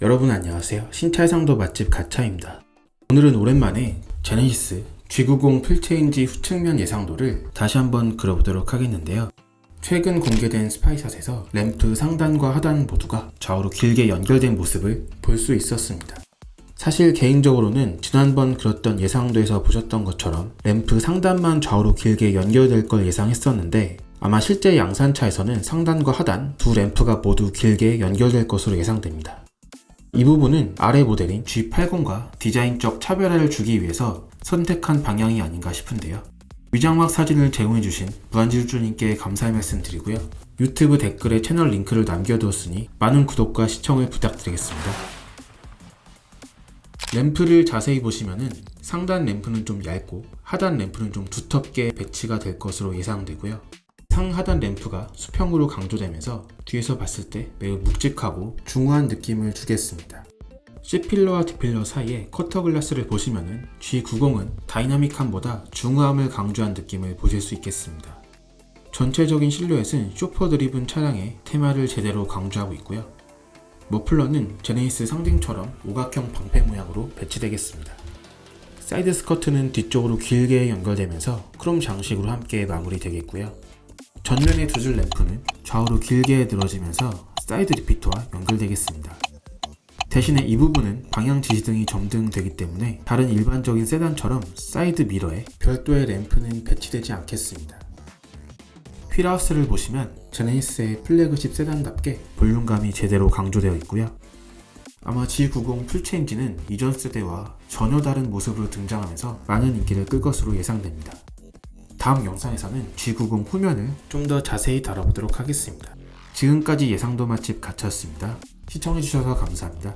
여러분 안녕하세요. 신차상도 맛집 가차입니다. 오늘은 오랜만에 제네시스 G90 풀체인지 후측면 예상도를 다시 한번 그려보도록 하겠는데요. 최근 공개된 스파이샷에서 램프 상단과 하단 모두가 좌우로 길게 연결된 모습을 볼 수 있었습니다. 사실 개인적으로는 지난번 그렸던 예상도에서 보셨던 것처럼 램프 상단만 좌우로 길게 연결될 걸 예상했었는데 아마 실제 양산차에서는 상단과 하단 두 램프가 모두 길게 연결될 것으로 예상됩니다. 이 부분은 아래 모델인 G80과 디자인적 차별화를 주기 위해서 선택한 방향이 아닌가 싶은데요. 위장막 사진을 제공해주신 무한지주님께 감사의 말씀 드리고요. 유튜브 댓글에 채널 링크를 남겨두었으니 많은 구독과 시청을 부탁드리겠습니다. 램프를 자세히 보시면은 상단 램프는 좀 얇고 하단 램프는 좀 두텁게 배치가 될 것으로 예상되고요. 상하단 램프가 수평으로 강조되면서 뒤에서 봤을 때 매우 묵직하고 중후한 느낌을 주겠습니다. C필러와 D필러 사이에 커터 글라스를 보시면은 G90은 다이나믹함보다 중후함을 강조한 느낌을 보실 수 있겠습니다. 전체적인 실루엣은 쇼퍼 드리븐 차량의 테마를 제대로 강조하고 있고요. 머플러는 제네시스 상징처럼 오각형 방패 모양으로 배치되겠습니다. 사이드 스커트는 뒤쪽으로 길게 연결되면서 크롬 장식으로 함께 마무리되겠고요. 전면의 두 줄 램프는 좌우로 길게 늘어지면서 사이드 리피터와 연결되겠습니다. 대신에 이 부분은 방향 지시등이 점등되기 때문에 다른 일반적인 세단처럼 사이드 미러에 별도의 램프는 배치되지 않겠습니다. 휠하우스를 보시면 제네시스의 플래그십 세단답게 볼륨감이 제대로 강조되어 있고요. 아마 G90 풀체인지는 이전 세대와 전혀 다른 모습으로 등장하면서 많은 인기를 끌 것으로 예상됩니다. 다음 영상에서는 G90 후면을 좀 더 자세히 다뤄보도록 하겠습니다. 지금까지 예상도 맛집 가차였습니다. 시청해주셔서 감사합니다.